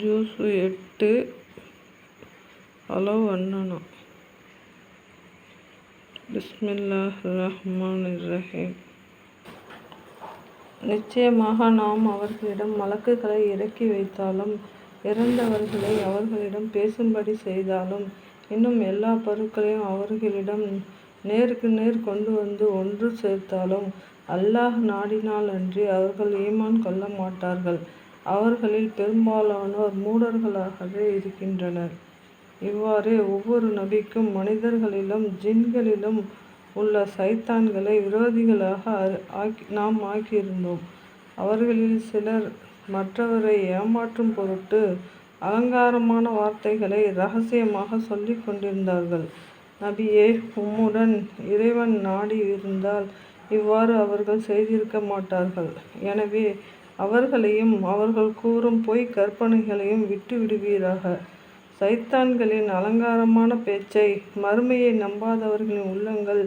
Juice எட்டு அளவு அண்ணனா பிஸ்மில்லாஹ் ரஹ்மான் ரஹீம் நிச்சயமாக நாம் அவர்களிடம் மலக்குகளை இறக்கி வைத்தாலும் இறந்தவர்களை அவர்களிடம் பேசும்படி செய்தாலும் இன்னும் எல்லா பொருட்களையும் அவர்களிடம் நேருக்கு நேர் கொண்டு வந்து ஒன்று சேர்த்தாலும் அல்லாஹ் நாடினால் அன்றி அவர்கள் ஈமான் கொள்ள மாட்டார்கள். அவர்களில் பெரும்பாலானோர் மூடர்களாகவே இருக்கின்றனர். இவ்வாறே ஒவ்வொரு நபிக்கும் மனிதர்களிலும் ஜின்களிலும் உள்ள சைத்தான்களை விரோதிகளாக ஆக்கி நாம் ஆக்கியிருந்தோம். அவர்களில் சிலர் மற்றவரை ஏமாற்றும் பொருட்டு அலங்காரமான வார்த்தைகளை ரகசியமாக சொல்லிக் கொண்டிருந்தார்கள். நபியே உம்முடன் இறைவன் நாடி இருந்தால் இவ்வாறு அவர்கள் செய்திருக்க மாட்டார்கள். எனவே அவர்களையும் அவர்கள் கூறும் பொய் கற்பனைகளையும் விட்டு விடுவீராக சைத்தான்களின் அலங்காரமான பேச்சை மறுமையை நம்பாதவர்களின் உள்ளங்கள்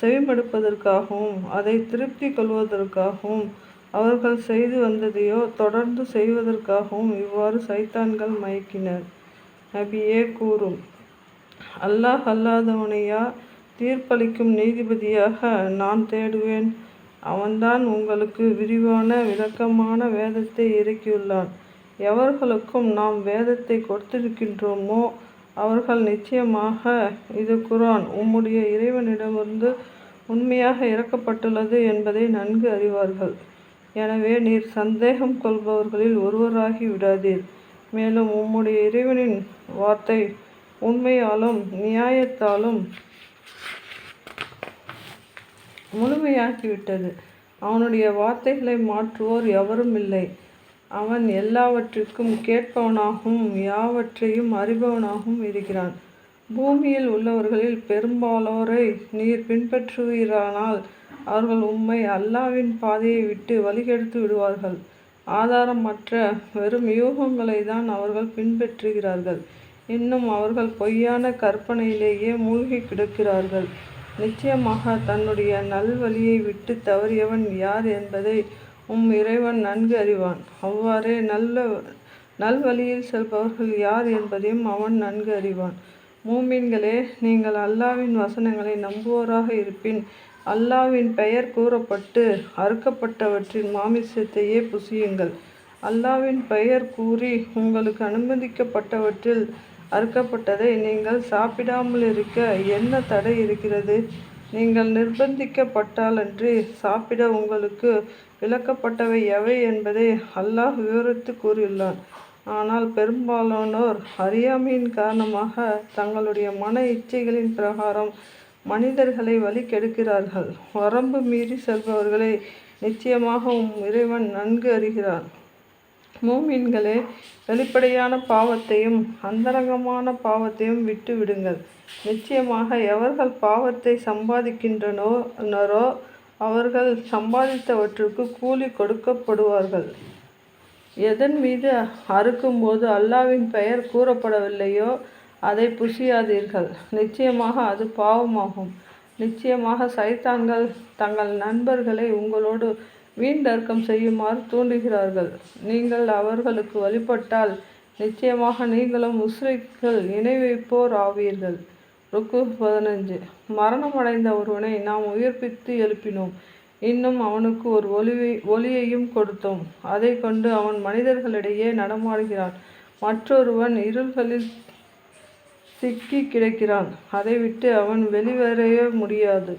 செவிமடுப்பதற்காகவும் அதை திருப்தி கொள்வதற்காகவும் அவர்கள் செய்து வந்ததையோ தொடர்ந்து செய்வதற்காகவும் இவ்வாறு சைத்தான்கள் மயக்கினர். நபியே கூறும் அல்லாஹ் அல்லாதவனையா? தீர்ப்பளிக்கும் நீதிபதியாக நான் தேடுவேன். அவன்தான் உங்களுக்கு விரிவான விளக்கமான வேதத்தை இறக்கியுள்ளான். எவர்களுக்கும் நாம் வேதத்தை கொடுத்திருக்கின்றோமோ அவர்கள் நிச்சயமாக இது குரான். உம்முடைய இறைவனிடமிருந்து உண்மையாக இறக்கப்பட்டுள்ளது என்பதை நன்கு அறிவார்கள். எனவே நீர் சந்தேகம் கொள்பவர்களில் ஒருவராகி விடாதீர். மேலும் உம்முடைய இறைவனின் வார்த்தை உண்மையாலும் நியாயத்தாலும் முழுமையாகிவிட்டது அவனுடைய வார்த்தைகளை மாற்றுவோர் எவரும் இல்லை. அவன் எல்லாவற்றிற்கும் கேட்பவனாகவும் யாவற்றையும் அறிபவனாகவும் இருக்கிறான். பூமியில் உள்ளவர்களில் பெரும்பாலோரை நீர் பின்பற்றுவீரானால் அவர்கள் உம்மை அல்லாவின் பாதையை விட்டு வழிகெடுத்து விடுவார்கள். ஆதாரமற்ற வெறும் யூகங்களை தான் அவர்கள் பின்பற்றுகிறார்கள். இன்னும் அவர்கள் பொய்யான கற்பனையிலேயே மூழ்கி கிடக்கிறார்கள். நிச்சயமாக தன்னுடைய நல்வழியை விட்டு தவறியவன் யார் என்பதை உம் இறைவன் நன்கு அறிவான். அவ்வாறே நல்ல நல்வழியில் செல்பவர்கள் யார் என்பதையும் அவன் நன்கு அறிவான். மூமின்களே நீங்கள் அல்லாவின் வசனங்களை நம்புவோராக இருப்பின் அல்லாவின் பெயர் கூறப்பட்டு அறுக்கப்பட்டவற்றின் மாமிசத்தையே புசியுங்கள். அல்லாவின் பெயர் கூறி உங்களுக்கு அனுமதிக்கப்பட்டவற்றில் அறுக்கப்பட்டதை நீங்கள் சாப்பிடாமல் இருக்க என்ன தடை இருக்கிறது? நீங்கள் நிர்பந்திக்கப்பட்டாலன்றி சாப்பிட உங்களுக்கு விளக்கப்பட்டவை எவை என்பதை அல்லாஹ் விவரித்து கூறியுள்ளான். ஆனால் பெரும்பாலானோர் அறியாமையின் காரணமாக தங்களுடைய மன இச்சைகளின் பிரகாரம் மனிதர்களை வழி கெடுக்கிறார்கள் வரம்பு மீறி செல்பவர்களை நிச்சயமாக உம் இறைவன் நன்கு அறிகிறான். மூமின்களே வெளிப்படையான பாவத்தையும் அந்தரங்கமான பாவத்தையும் விட்டு விடுங்கள் நிச்சயமாக எவர்கள் பாவத்தை சம்பாதிக்கின்றனோனரோ அவர்கள் சம்பாதித்தவற்றுக்கு கூலி கொடுக்கப்படுவார்கள். எதன் மீது அறுக்கும்போது அல்லாவின் பெயர் கூறப்படவில்லையோ அதை புசியாதீர்கள். நிச்சயமாக அது பாவமாகும். நிச்சயமாக சைத்தான்கள் தங்கள் நண்பர்களை உங்களோடு வீண்டர்க்கம் செய்யுமாறு தூண்டுகிறார்கள். நீங்கள் அவர்களுக்கு வழிபட்டால் நிச்சயமாக நீங்களும் முஸ்ரிக்கள் இணை வைப்போர் ஆவீர்கள். ருக்கு பதினஞ்சு மரணமடைந்த ஒருவனை நாம் உயிர்ப்பித்து எழுப்பினோம். இன்னும் அவனுக்கு ஒரு ஒளிவை ஒளியையும் கொடுத்தோம். அதை கொண்டு அவன் மனிதர்களிடையே நடமாடுகிறான். மற்றொருவன் இருள்களில் சிக்கி கிடக்கிறான். அதை விட்டு அவன் வெளிவரைய முடியாது.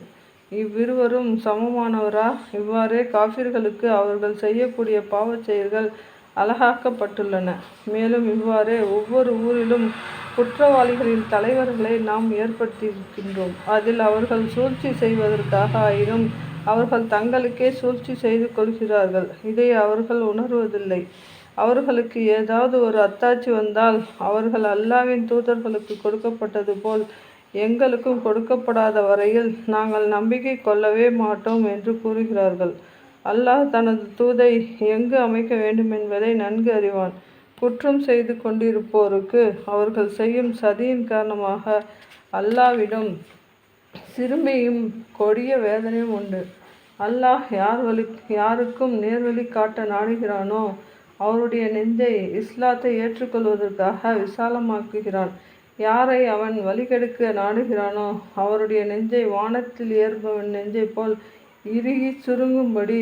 இவ்விருவரும் சமமானவரா? இவ்வாறே காஃபிர்களுக்கு அவர்கள் செய்யக்கூடிய பாவச் செயல்கள் அழகாக்கப்பட்டுள்ளன. மேலும் இவ்வாறே ஒவ்வொரு ஊரிலும் குற்றவாளிகளின் தலைவர்களை நாம் ஏற்படுத்தியிருக்கின்றோம். அதில் அவர்கள் சூழ்ச்சி செய்வதற்காக ஆயினும் அவர்கள் தங்களுக்கே சூழ்ச்சி செய்து கொள்கிறார்கள். இதை அவர்கள் உணர்வதில்லை. அவர்களுக்கு ஏதாவது ஒரு அத்தாட்சி வந்தால் அவர்கள் அல்லாவின் தூதர்களுக்கு கொடுக்கப்பட்டது போல் எங்களுக்கும் கொடுக்கப்படாத வரையில் நாங்கள் நம்பிக்கை கொள்ளவே மாட்டோம் என்று கூறுகிறார்கள். அல்லாஹ் தனது தூதை எங்கு அமைக்க வேண்டும் என்பதை நன்கு அறிவான். குற்றம் செய்து கொண்டிருப்போருக்கு அவர்கள் செய்யும் சதியின் காரணமாக அல்லாவிடம் சிறுமையும் கொடிய வேதனையும் உண்டு. அல்லாஹ் யார் வழி யாருக்கும் நேர்வழி காட்ட நாடுகிறானோ அவருடைய நெஞ்சை இஸ்லாத்தை ஏற்றுக்கொள்வதற்காக விசாலமாக்குகிறான். யாரை அவன் வழிகெடுக்க நாடுகிறானோ அவருடைய நெஞ்சை வானத்தில் ஏற்பவன் நெஞ்சை போல் இறுகி சுருங்கும்படி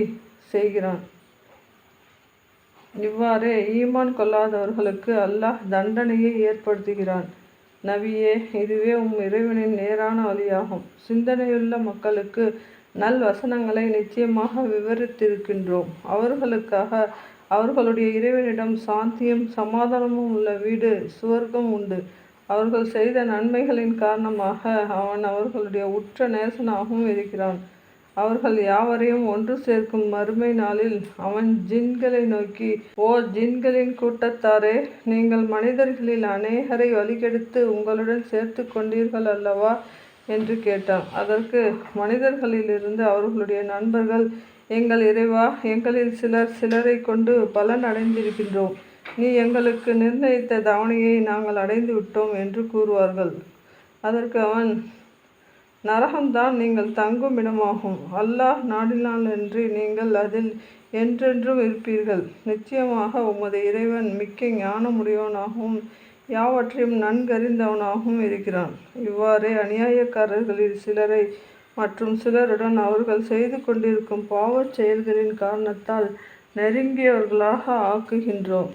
செய்கிறான். இவ்வாறே ஈமான் கொள்ளாதவர்களுக்கு அல்லாஹ் தண்டனையை ஏற்படுத்துகிறான். நபியே இதுவே உம் இறைவனின் நேரான வழியாகும். சிந்தனையுள்ள மக்களுக்கு நல் வசனங்களை நிச்சயமாக விவரித்திருக்கின்றோம். அவர்களுக்காக அவர்களுடைய இறைவனிடம் சாந்தியும் சமாதானமும் உள்ள வீடு சுவர்க்கம் உண்டு. அவர்கள் செய்த நன்மைகளின் காரணமாக அவன் அவர்களுடைய உற்ற நேசனாகவும் இருக்கிறான். அவர்கள் யாவரையும் ஒன்று சேர்க்கும் மறுமை நாளில் அவன் ஜின்களை நோக்கி ஓ ஜின்களின் கூட்டத்தாரே நீங்கள் மனிதர்களில் அநேகரை வழிகெடுத்து உங்களுடன் சேர்த்து கொண்டீர்கள் அல்லவா? என்று கேட்டான். அதற்கு மனிதர்களிலிருந்து அவர்களுடைய நண்பர்கள் எங்கள் இறைவா எங்களில் சிலர் சிலரை கொண்டு பலன் அடைந்திருக்கின்றோம் நீ எங்களுக்கு நிர்ணயித்த தவணையை நாங்கள் அடைந்து விட்டோம் என்று கூறுவார்கள். அதற்கு அவன் நரகம்தான் நீங்கள் தங்கும் இடமாகும். அல்லாஹ் நாடினாலன்றி நீங்கள் அதில் என்றென்றும் இருப்பீர்கள். நிச்சயமாக உமது இறைவன் மிக்க ஞானமுடையவனாகவும் யாவற்றையும் நன்கறிந்தவனாகவும் இருக்கிறான். இவ்வாறே அநியாயக்காரர்களில் சிலரை மற்றும் சிலருடன் அவர்கள் செய்து கொண்டிருக்கும் பாவச் செயல்களின் காரணத்தால் நெருங்கியவர்களாக ஆக்குகின்றோம்.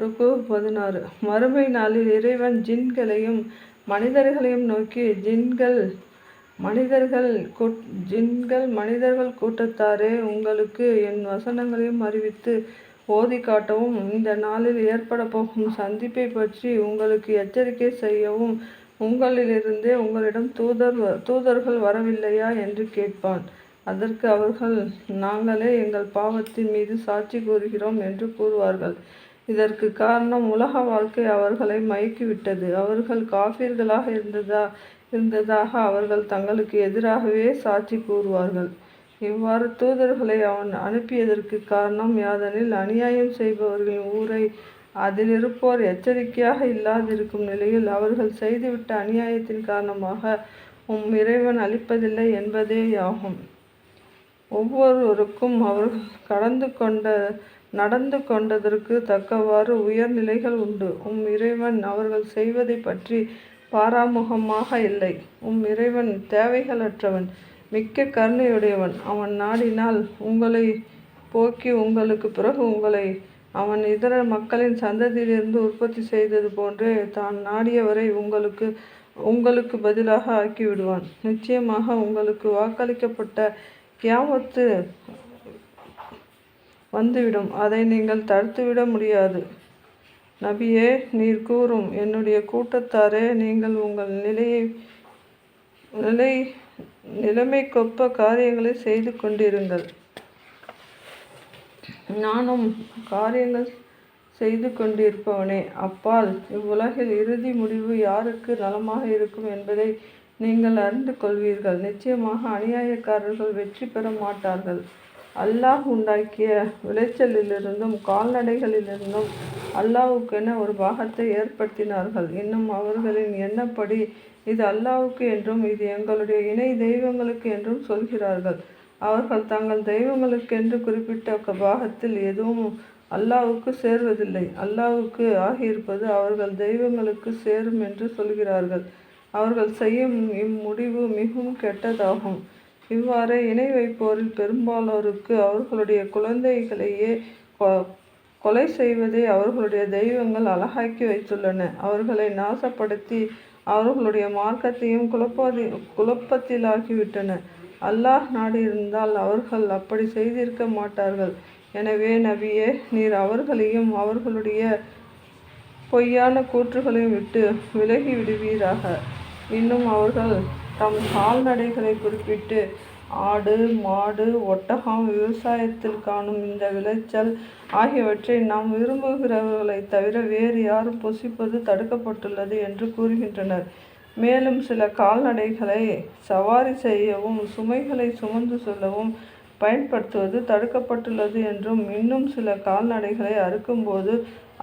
ருக்கு பதினாறு. மறுமை நாளில் இறைவன் ஜின்களையும் மனிதர்களையும் நோக்கி ஜின்கள் மனிதர்கள் ஜின்கள் மனிதர்கள் கூட்டத்தாரே உங்களுக்கு என் வசனங்களையும் அறிவித்து ஓதி காட்டவும் இந்த நாளில் ஏற்பட போகும் சந்திப்பை பற்றி உங்களுக்கு எச்சரிக்கை செய்யவும் உங்களிலிருந்தே உங்களிடம் தூதர் தூதர்கள் வரவில்லையா? என்று கேட்பான். அதற்கு அவர்கள் நாங்களே எங்கள் பாவத்தின் மீது சாட்சி கூறுகிறோம் என்று கூறுவார்கள். இதற்கு காரணம் உலக வாழ்க்கை அவர்களை மயக்கிவிட்டது. அவர்கள் காஃபிர்களாக இருந்ததா இருந்ததாக அவர்கள் தங்களுக்கு எதிராகவே சாட்சி கூறுவார்கள். இவ்வாறு தூதர்களை அவன் அனுப்பியதற்கு காரணம் யாதெனில் அநியாயம் செய்பவர்களின் ஊரை அதில் இருப்போர் எச்சரிக்கையாக இல்லாதிருக்கும் நிலையில் அவர்கள் செய்துவிட்ட அநியாயத்தின் காரணமாக உம் இறைவன் அளிப்பதில்லை என்பதேயாகும். ஒவ்வொருவருக்கும் அவர்கள் கடந்து கொண்ட நடந்து கொண்டதற்கு தக்கவாறு உயர்நிலைகள் உண்டு. உம் இறைவன் அவர்கள் செய்வதை பற்றி பாராமுகமாக இல்லை. உம் இறைவன் தேவைகளற்றவன் மிக்க கருணையுடையவன். அவன் நாடினால் உங்களை போக்கி உங்களுக்கு பிறகு உங்களை அவன் இதர மக்களின் சந்ததியிலிருந்து உற்பத்தி செய்தது போன்றே தான் நாடியவரை உங்களுக்கு உங்களுக்கு பதிலாக ஆக்கிவிடுவான். நிச்சயமாக உங்களுக்கு வாக்களிக்கப்பட்ட கியாமத்து வந்துவிடும். அதை நீங்கள் தடுத்துவிட முடியாது. நபியே நீர் கூறும். என்னுடைய கூட்டத்தாரே நீங்கள் உங்கள் நிலையை நிலை நிலைமைக்கொப்ப காரியங்களை செய்து கொண்டிருங்கள். நானும் காரியங்கள் செய்து கொண்டிருப்பவனே. அப்பால் இவ்வுலகில் இறுதி முடிவு யாருக்கு நலமாக இருக்கும் என்பதை நீங்கள் அறிந்து கொள்வீர்கள். நிச்சயமாக அநியாயக்காரர்கள் வெற்றி பெற மாட்டார்கள். அல்லாஹ் உண்டாக்கிய விளைச்சலிலிருந்தும் கால்நடைகளிலிருந்தும் அல்லாவுக்கென ஒரு பாகத்தை ஏற்படுத்தினார்கள். இன்னும் அவர்களின் எண்ணப்படி இது அல்லாஹுக்கு என்றும் இது எங்களுடைய இணை தெய்வங்களுக்கு என்றும் சொல்கிறார்கள். அவர்கள் தங்கள் தெய்வங்களுக்கென்று குறிப்பிட்ட பாகத்தில் எதுவும் அல்லாவுக்கு சேர்வதில்லை. அல்லாவுக்கு ஆகியிருப்பது அவர்கள் தெய்வங்களுக்கு சேரும் என்று சொல்கிறார்கள். அவர்கள் செய்யும் இம்முடிவு மிகவும் கெட்டதாகும். இவ்வாறு இணை வைப்போரில் பெரும்பாலோருக்கு அவர்களுடைய குழந்தைகளையே கொலை செய்வதை அவர்களுடைய தெய்வங்கள் அழகாக்கி வைத்துள்ளன. அவர்களை நாசப்படுத்தி அவர்களுடைய மார்க்கத்தையும் குழப்பாதி குழப்பத்திலாகிவிட்டன அல்லாஹ் நாடியிருந்தால் இருந்தால் அவர்கள் அப்படி செய்திருக்க மாட்டார்கள். எனவே நபியே நீர் அவர்களையும் அவர்களுடைய பொய்யான கூற்றுகளையும் விட்டு விலகி விடுவீராக. இன்னும் அவர்கள் தம் கால்நடைகளை குறிப்பிட்டு ஆடு மாடு ஒட்டகம் விவசாயத்தில் காணும் இந்த விளைச்சல் ஆகியவற்றை நாம் விரும்புகிறவர்களை தவிர வேறு யாரும் புசிப்பது தடுக்கப்பட்டுள்ளது என்று கூறுகின்றனர். மேலும் சில கால்நடைகளை சவாரி செய்யவும் சுமைகளை சுமந்து செல்லவும் பயன்படுத்துவது தடுக்கப்பட்டுள்ளது என்றும் இன்னும் சில கால்நடைகளை அறுக்கும்போது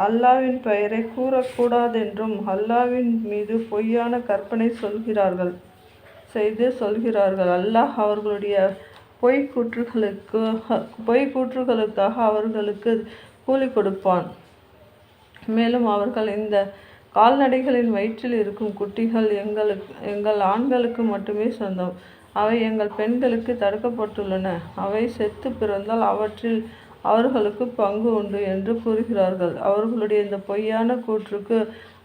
அல்லாவின் பெயரை கூறக்கூடாதென்றும் அல்லாவின் மீது பொய்யான கற்பனை சொல்கிறார்கள். செய்து சொல்கிறார்கள். அல்லாஹ் அவர்களுடைய பொய் கூற்றுகளுக்கு பொய் கூற்றுகளுக்காக அவர்களுக்கு கூலி கொடுப்பான். மேலும் அவர்கள் இந்த கால்நடைகளின் வயிற்றில் இருக்கும் குட்டிகள் எங்களுக்கு எங்கள் ஆண்களுக்கு மட்டுமே சொந்தம். அவை எங்கள் பெண்களுக்கு தடுக்கப்பட்டுள்ளன. அவை செத்து பிறந்தால் அவற்றில் அவர்களுக்கு பங்கு உண்டு என்று கூறுகிறார்கள். அவர்களுடைய இந்த பொய்யான கூற்றுக்கு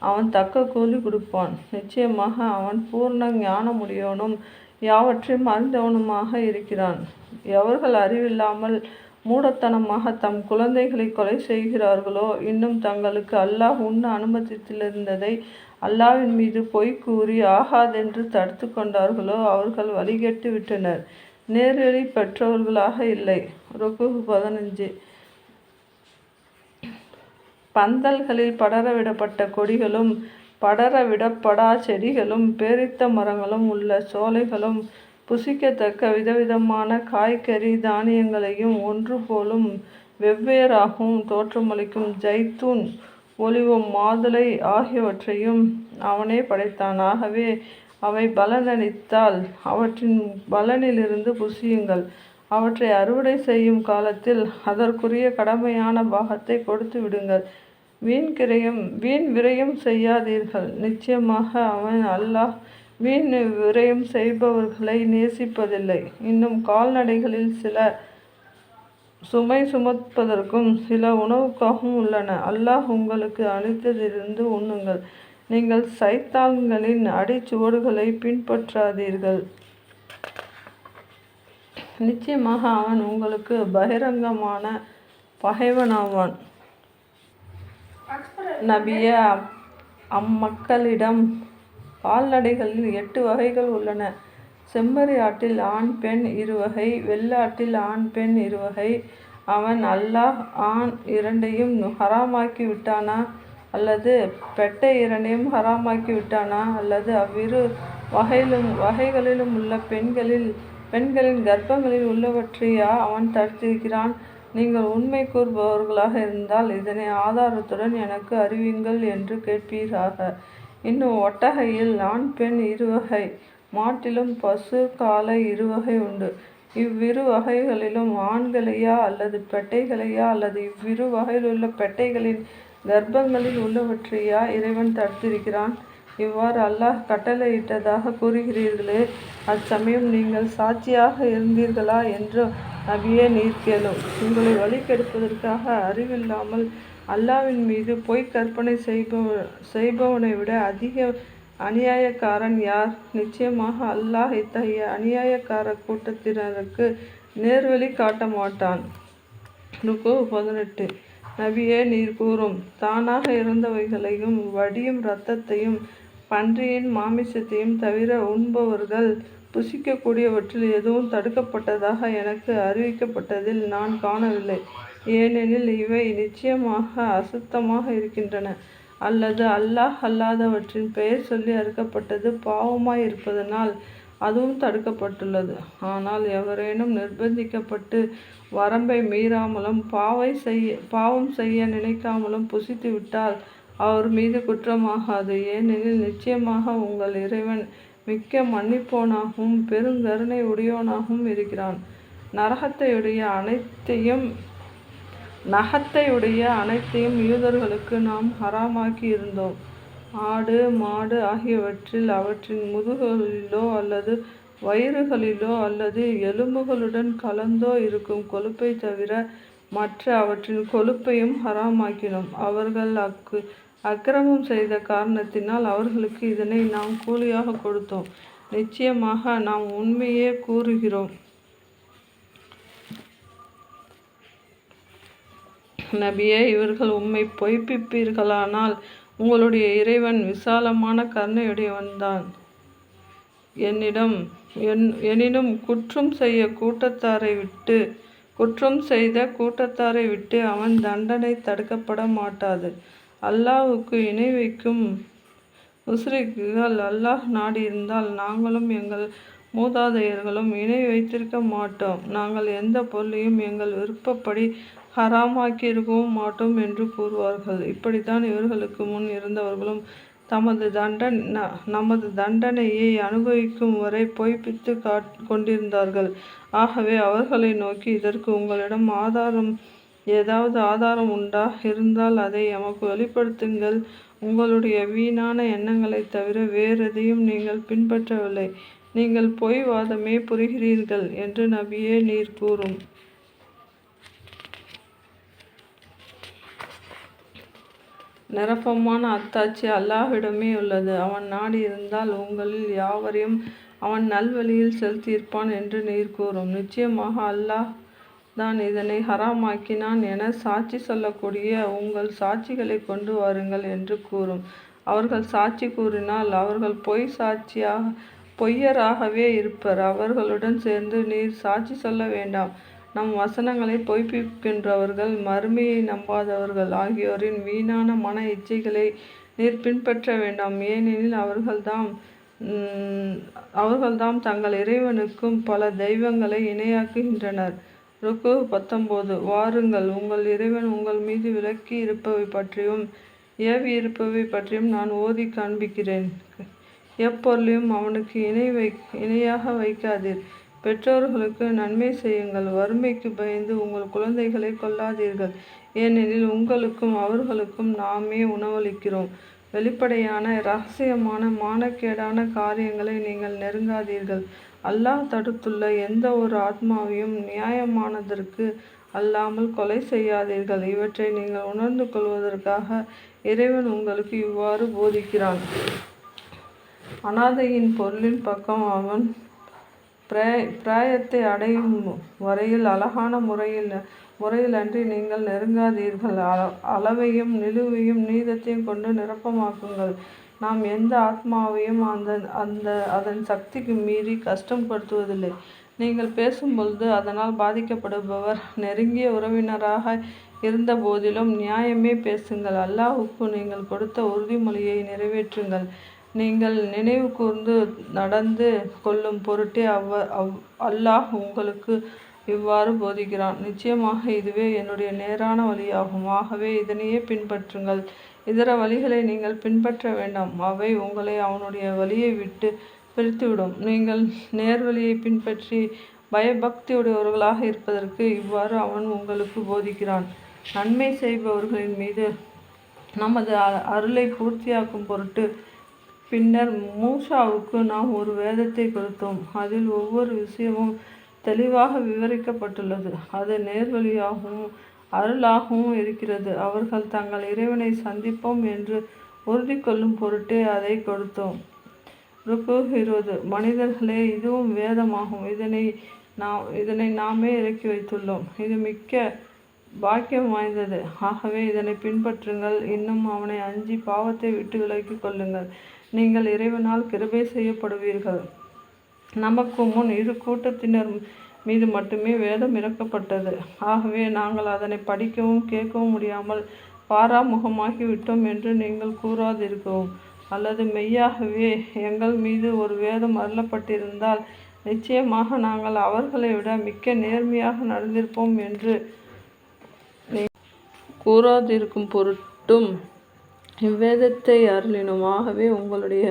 அவன் தக்க கூலி கொடுப்பான். நிச்சயமாக அவன் பூர்ண ஞானமுடையவனும் யாவற்றையும் அறிந்தவனுமாக இருக்கிறான். எவர்கள் அறிவில்லாமல் மூடத்தனமாக தம் குழந்தைகளை கொலை செய்கிறார்களோ இன்னும் தங்களுக்கு அல்லாஹ் உண்ண அனுமதித்திருந்ததை அல்லாவின் மீது பொய் கூறி ஆகாதென்று தடுத்து கொண்டார்களோ அவர்கள் வழிகெட்டு விட்டனர். நேரடி பெற்றவர்களாக இல்லை. ருக்கு பதினஞ்சு. பந்தல்களில் படரவிடப்பட்ட கொடிகளும் படரவிடப்படா செடிகளும் பேரித்த மரங்களும் உள்ள சோலைகளும் புசிக்கத்தக்க விதவிதமான காய்கறி தானியங்களையும் ஒன்று போலும் வெவ்வேறாகவும் தோற்றமளிக்கும் ஜைத்தூன் ஒளிவும் மாதுளை ஆகியவற்றையும் அவனே படைத்தான். ஆகவே அவை பலனளித்தால் அவற்றின் பலனிலிருந்து புசியுங்கள். அவற்றை அறுவடை செய்யும் காலத்தில் அதற்குரிய கடமையான பாகத்தை கொடுத்து விடுங்கள். வீண் கிரையும் வீண் விரயம் செய்யாதீர்கள். நிச்சயமாக அவன் அல்லாஹ் வீண் விரயம் செய்பவர்களை நேசிப்பதில்லை. இன்னும் கால்நடைகளில் சில சுமை சுமப்பதற்கும் சில உணவுக்காகவும் உள்ளன. அல்லாஹ் உங்களுக்கு அளித்ததிலிருந்து உண்ணுங்கள். நீங்கள் சைத்தான்களின் அடிச்சுவடுகளை பின்பற்றாதீர்கள். நிச்சயமாக அவன் உங்களுக்கு பகிரங்கமான பகைவனாவான். நபிய அம்மக்களிடம் கால்நடைகளில் எட்டு வகைகள் உள்ளன. செம்மறி ஆட்டில் ஆண் பெண் இருவகை வெள்ளாட்டில் ஆண் பெண் இருவகை அவன் அல்லாஹ் ஆண் இரண்டையும் ஹராமாக்கி விட்டானா? அல்லது பெட்டை இரண்டையும் ஹராமாக்கி விட்டானா? அல்லது அவ்விரு வகையிலும் வகைகளிலும் உள்ள பெண்களில் பெண்களின் கர்ப்பங்களில் உள்ளவற்றையா அவன் தடுத்திருக்கிறான்? நீங்கள் உண்மை கூறுபவர்களாக இருந்தால் இதனை ஆதாரத்துடன் எனக்கு அறிவிங்கள் என்று கேட்பீராக. இன்னும் ஒட்டகையில் ஆண் பெண் இருவகை மாட்டிலும் பசு காலை இருவகை உண்டு. இவ்விரு வகைகளிலும் ஆண்களையா அல்லது பெட்டைகளையா அல்லது இவ்விரு வகையிலுள்ள பெட்டைகளின் கர்ப்பங்களில் உள்ளவற்றையா இறைவன் தடுத்திருக்கிறான்? இவ்வாறு அல்லாஹ் கட்டளையிட்டதாக கூறுகிறீர்களே அச்சமயம் நீங்கள் சாட்சியாக இருந்தீர்களா என்று நபியே நீர் கேளும். உங்களை வழிகெடுப்பதற்காக அறிவில்லாமல் அல்லாவின் மீது பொய் கற்பனை செய்பவ செய்பவனை விட அதிக அநியாயக்காரன் யார்? நிச்சயமாக அல்லாஹ் இத்தகைய அநியாயக்கார கூட்டத்தினருக்கு நேர்வழி காட்ட மாட்டான். ருக்கு பதினெட்டு. நபியே நீர் கூறும். தானாக இருந்தவைகளையும் வடியும் இரத்தத்தையும் பன்றியின் மாமிசத்தையும் தவிர உண்பவர்கள் புசிக்கக்கூடியவற்றில் எதுவும் தடுக்கப்பட்டதாக எனக்கு அறிவிக்கப்பட்டதில் நான் காணவில்லை. ஏனெனில் இவை நிச்சயமாக அசுத்தமாக இருக்கின்றன. அல்லது அல்லாஹ் அல்லாதவற்றின் பெயர் சொல்லி அறுக்கப்பட்டது பாவமாய் இருப்பதனால் அதுவும் தடுக்கப்பட்டுள்ளது. ஆனால் எவரேனும் நிர்பந்திக்கப்பட்டு வரம்பை மீறாமலும் பாவை செய்ய பாவம் செய்ய நினைக்காமலும் புசித்து விட்டால் அவர் மீது குற்றமாகாது. ஏனெனில் நிச்சயமாக உங்கள் இறைவன் மிக்க மன்னிப்போனாகவும் பெருங்கருணை உடையவனாகவும் இருக்கிறான். நரகத்தையுடைய அனைத்தையும் நகத்தையுடைய அனைத்தையும் யூதர்களுக்கு நாம் ஹராமாக்கி இருந்தோம். ஆடு மாடு ஆகியவற்றில் அவற்றின் முதுகுகளிலோ அல்லது வயிறுகளிலோ அல்லது எலும்புகளுடன் கலந்தோ இருக்கும் கொழுப்பை தவிர மற்ற அவற்றின் கொழுப்பையும் ஹராமாக்கினோம். அவர்கள் அக்கு அக்கிரமம் செய்த காரணத்தினால் அவர்களுக்கு இதனை நாம் கூலியாக கொடுத்தோம். நிச்சயமாக நாம் உண்மையே கூறுகிறோம். நபியே இவர்கள் உம்மை பொய்ப்பிப்பீர்களானால் உங்களுடைய இறைவன் விசாலமான கருணையுடையவன்தான். என்னிடம் என் எனினும் குற்றம் செய்ய கூட்டத்தாரை விட்டு குற்றம் செய்த கூட்டத்தாரை விட்டு அவன் தண்டனை தடுக்கப்பட மாட்டாது. அல்லாஹுக்கு இணை வைக்கும் முஸ்ரிக்குகள் அல்லாஹ் நாடியிருந்தால் நாங்களும் எங்கள் மூதாதையர்களும் இணை வைத்திருக்க மாட்டோம். நாங்கள் எந்த பொருளையும் எங்கள் விருப்பப்படி ஹராமாக்கி இருக்கவும் மாட்டோம் என்று கூறுவார்கள். இப்படித்தான் இவர்களுக்கு முன் இருந்தவர்களும் தமது தண்டன் நமது தண்டனையை அனுபவிக்கும் வரை பொய்ப்பித்து காட் கொண்டிருந்தார்கள். ஆகவே அவர்களை நோக்கி இதற்கு உங்களிடம் ஆதாரம் ஏதாவது ஆதாரம் உண்டா? இருந்தால் அதை எமக்கு வெளிப்படுத்துங்கள். உங்களுடைய வீணான எண்ணங்களைத் தவிர வேறெதையும் நீங்கள் பின்பற்றவில்லை. நீங்கள் பொய் வாதமே புரிகிறீர்கள் என்று நபியே நீர் கூறும். நிரப்பமான அத்தாட்சி அல்லாஹ்விடமே உள்ளது. அவன் நாடி இருந்தால் உங்களில் யாவரையும் அவன் நல்வழியில் செலுத்தியிருப்பான் என்று நீர் கூறும். நிச்சயமாக அல்லாஹ் தான் இதனை ஹராமாக்கினான் என சாட்சி சொல்லக்கூடிய உங்கள் சாட்சிகளை கொண்டு வாருங்கள் என்று கூறும். அவர்கள் சாட்சி கூறினால் அவர்கள் பொய் சாட்சியாக பொய்யராகவே இருப்பர். அவர்களுடன் சேர்ந்து நீர் சாட்சி சொல்ல வேண்டாம். நம் வசனங்களை பொய்ப்பிக்கின்றவர்கள் மறுமையை நம்பாதவர்கள் ஆகியோரின் வீணான மன இச்சைகளை நீர் பின்பற்ற வேண்டாம். ஏனெனில் அவர்கள்தாம் அவர்கள்தாம் தங்கள் இறைவனுக்கும் பல தெய்வங்களை இணையாக்குகின்றனர். ருக்கு பத்தொம்போது வாருங்கள் உங்கள் இறைவன் உங்கள் மீது விலக்கி இருப்பவை பற்றியும் ஏவி இருப்பவை பற்றியும் நான் ஓதி காண்பிக்கிறேன். எப்பொருளையும் அவனுக்கு இணை வை இணையாக வைக்காதீர். பெற்றோர்களுக்கு நன்மை செய்யுங்கள். வறுமைக்கு பயந்து உங்கள் குழந்தைகளை கொல்லாதீர்கள். ஏனெனில் உங்களுக்கும் அவர்களுக்கும் நாமே உணவளிக்கிறோம். வெளிப்படையான இரகசியமான மானக்கேடான காரியங்களை நீங்கள் நெருங்காதீர்கள். அல்லாஹ் தடுத்துள்ள எந்த ஒரு ஆத்மாவையும் நியாயமானதற்கு அல்லாமல் கொலை செய்யாதீர்கள். இவற்றை நீங்கள் உணர்ந்து கொள்வதற்காக இறைவன் உங்களுக்கு இவ்வாறு போதிக்கிறான். அனாதையின் பொருளின் பக்கம் அவன் பிராயத்தை அடையும் வரையில் அழகான முறையில் முறையில் அன்றி நீங்கள் நெருங்காதீர்கள். அளவையும் நிலுவையும் நீதத்தையும் கொண்டு நிரப்பமாக்குங்கள். நாம் எந்த ஆத்மாவையும் அந்த அந்த அதன் சக்திக்கு மீறி கஷ்டப்படுத்துவதில்லை. நீங்கள் பேசும்பொழுது அதனால் பாதிக்கப்படுபவர். நெருங்கிய உறவினராக இருந்த போதிலும் நியாயமே பேசுங்கள். அல்லாஹுக்கு நீங்கள் கொடுத்த உறுதிமொழியை நிறைவேற்றுங்கள். நீங்கள் நினைவு கூர்ந்து நடந்து கொள்ளும் பொருட்டே அவ் அவ் அல்லாஹ் உங்களுக்கு இவ்வாறு போதிக்கிறான். நிச்சயமாக இதுவே என்னுடைய நேரான வழியாகும். ஆகவே இதனையே பின்பற்றுங்கள். இதர வழிகளை நீங்கள் பின்பற்ற வேண்டாம். அவை உங்களை அவனுடைய வழியை விட்டு பிரித்துவிடும். நீங்கள் நேர்வழியை பின்பற்றி பயபக்தியுடையவர்களாக இருப்பதற்கு இவ்வாறு அவன் உங்களுக்கு போதிக்கிறான். நன்மை செய்பவர்களின் மீது நமது அருளை பூர்த்தியாக்கும் பொருட்டு பின்னர் மூஷாவுக்கு நாம் ஒரு வேதத்தை கொடுத்தோம். அதில் ஒவ்வொரு விஷயமும் தெளிவாக விவரிக்கப்பட்டுள்ளது. அது நேர்வழியாகவும் அருளாகவும் இருக்கிறது. அவர்கள் தங்கள் இறைவனை சந்திப்போம் என்று உறுதி கொள்ளும் பொருட்டே அதை கொடுத்தோம். ருக்கு இருபது. மனிதர்களே இதுவும் வேதமாகும். இதனை நாம் இதனை நாமே இறக்கி வைத்துள்ளோம். இது மிக்க பாக்கியம் வாய்ந்தது. ஆகவே இதனை பின்பற்றுங்கள். இன்னும் அவனை அஞ்சி பாவத்தை விட்டு விலக்கி கொள்ளுங்கள். நீங்கள் இறைவனால் கிருபை செய்யப்படுவீர்கள். நமக்கு முன் இரு கூட்டத்தினர் மீது மட்டுமே வேதம் இறக்கப்பட்டது. ஆகவே நாங்கள் அதனை படிக்கவும் கேட்கவும் முடியாமல் பாராமுகமாகி விட்டோம் என்று நீங்கள் கூறாதிருக்கவும் அல்லது மெய்யாகவே எங்கள் மீது ஒரு வேதம் அருளப்பட்டிருந்தால் நிச்சயமாக நாங்கள் அவர்களை விட மிக்க நேர்மையாக நடந்திருப்போம் என்று கூறாதிருக்கும் பொருட்டும் இவ்வேதத்தை அருளினோம் ஆகவே உங்களுடைய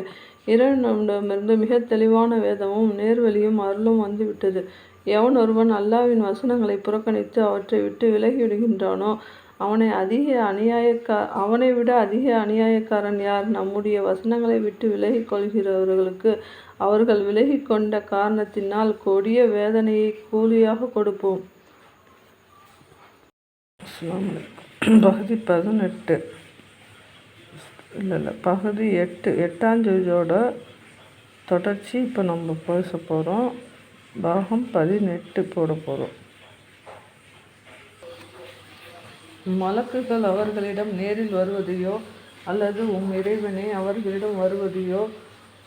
இறைவனிடமிருந்து மிக தெளிவான வேதமும் நேர்வழியும் அருளும் வந்துவிட்டது. எவன் ஒருவன் அல்லாவின் வசனங்களை புறக்கணித்து அவற்றை விட்டு விலகிவிடுகின்றானோ அவனை அதிக அநியாயக்கா அவனை விட அதிக அநியாயக்காரன் யார்? நம்முடைய வசனங்களை விட்டு விலகி கொள்கிறவர்களுக்கு அவர்கள் விலகி கொண்ட காரணத்தினால் கொடிய வேதனையை கூலியாக கொடுப்போம். பகுதி பதினெட்டு. இல்லை இல்லை பகுதி எட்டு எட்டாஞ்சோட தொடர்ச்சி இப்போ நம்ம பேச போகிறோம் பாகம் பதினெட்டு போட போகிறோம் மலக்குகள் அவர்களிடம் நேரில் வருவதையோ அல்லது உம் இறைவனை அவர்களிடம் வருவதையோ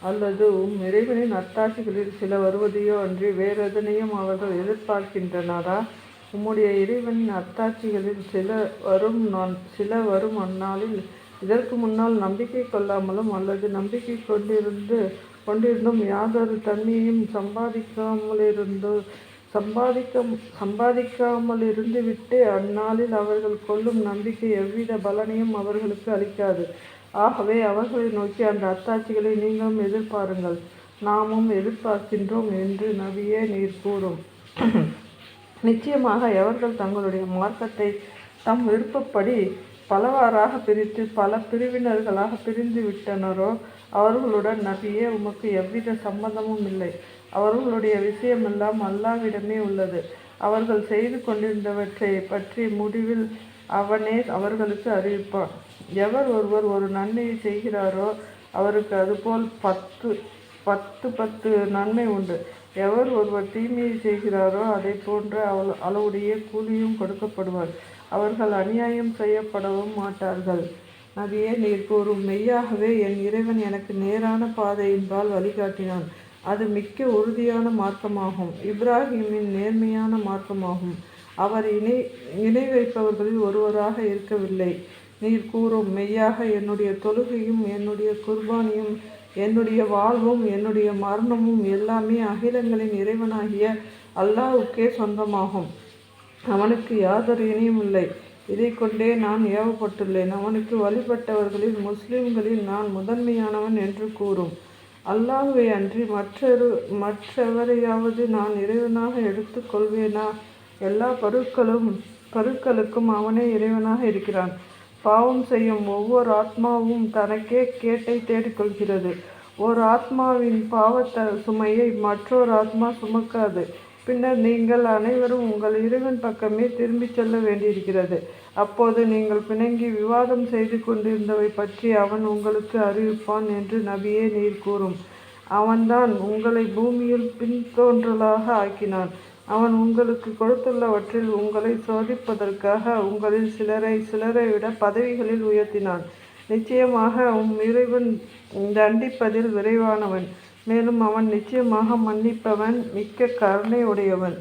அல்லது உம் இறைவனின் அத்தாட்சிகளில் சில வருவதையோ அன்றி வேறெதனையும் அவர்கள் எதிர்பார்க்கின்றனரா? உம்முடைய இறைவனின் அத்தாட்சிகளில் சில வரும் நான் சில வரும் அந்நாளில் இதற்கு முன்னால் நம்பிக்கை கொள்ளாமலும் அல்லது நம்பிக்கை கொண்டிருந்து கொண்டிருந்தும் யாதொரு தன்மையும் சம்பாதிக்காமலிருந்து சம்பாதிக்க சம்பாதிக்காமல் இருந்துவிட்டு அந்நாளில் அவர்கள் கொள்ளும் நம்பிக்கை எவ்வித பலனையும் அவர்களுக்கு அளிக்காது. ஆகவே அவர்களை நோக்கி அந்த அத்தாட்சிகளை நீங்களும் எதிர்பாருங்கள். நாமும் எதிர்பார்க்கின்றோம் என்று நபியே நீர் கூறும். நிச்சயமாக எவர்கள் தங்களுடைய மார்க்கத்தை தம் விருப்பப்படி பலவாறாக பிரித்து பல பிரிவினர்களாக பிரிந்து விட்டனரோ அவர்களுடன் நபியே உமக்கு எவ்வித சம்பந்தமும் இல்லை. அவர்களுடைய விஷயமெல்லாம் அல்லாவிடமே உள்ளது. அவர்கள் செய்து கொண்டிருந்தவற்றை பற்றி முடிவில் அவனே அவர்களுக்கு அறிவிப்பான். எவர் ஒருவர் ஒரு நன்மையை செய்கிறாரோ அவருக்கு அதுபோல் பத்து பத்து பத்து நன்மை உண்டு. எவர் ஒருவர் தீமையை செய்கிறாரோ அதை போன்ற அவள் அளவுடைய கூலியும் கொடுக்கப்படுவார். அவர்கள் அநியாயம் செய்யப்படவும் மாட்டார்கள். நபியே நீர் கூறும் மெய்யாகவே என் இறைவன் எனக்கு நேரான பாதையின்பால் வழிகாட்டினான். அது மிக்க உறுதியான மார்க்கமாகும். இப்ராஹிமின் நேர்மையான மார்க்கமாகும். அவர் இணை இணை வைப்பவர்களில் ஒருவராக இருக்கவில்லை. நீர் கூறும் மெய்யாக என்னுடைய தொழுகையும் என்னுடைய குர்பானியும் என்னுடைய வாழ்வும் என்னுடைய மரணமும் எல்லாமே அகிலங்களின் இறைவனாகிய அல்லாவுக்கே சொந்தமாகும். அவனுக்கு யாதொரு இனியும் இல்லை. இதை கொண்டே நான் ஏவப்பட்டுள்ளேன். அவனுக்கு வழிபட்டவர்களில் முஸ்லிம்களில் நான் முதன்மையானவன் என்று கூறும். அல்லாஹுவை அன்றி மற்றொரு மற்றவரையாவது நான் இறைவனாக எடுத்துக் கொள்வேனா? எல்லா பருக்களும் பருக்களுக்கும் அவனே இறைவனாக இருக்கிறான். பாவம் செய்யும் ஒவ்வொரு ஆத்மாவும் தனக்கே கேட்டை தேடிக்கொள்கிறது ஒரு ஆத்மாவின் பாவத்த சுமையை மற்றொரு ஆத்மா சுமக்காது. பின்னர் நீங்கள் அனைவரும் உங்கள் இறைவன் பக்கமே திரும்பிச் செல்ல வேண்டியிருக்கிறது. அப்போது நீங்கள் பிணங்கி விவாதம் செய்து கொண்டிருந்தவை பற்றி அவன் உங்களுக்கு அறிவிப்பான் என்று நபியே நீர் கூறும். அவன்தான் உங்களை பூமியில் பின்தோன்றலாக ஆக்கினான். அவன் உங்களுக்கு கொடுத்துள்ளவற்றில் உங்களை சோதிப்பதற்காக உங்களில் சிலரை சிலரை விட பதவிகளில் உயர்த்தினான். நிச்சயமாக உம் இறைவன் தண்டிப்பதில் விரைவானவன். மேலும் அவன் நிச்சயமாக மன்னிப்பவன் மிக்க கருணை உடையவன்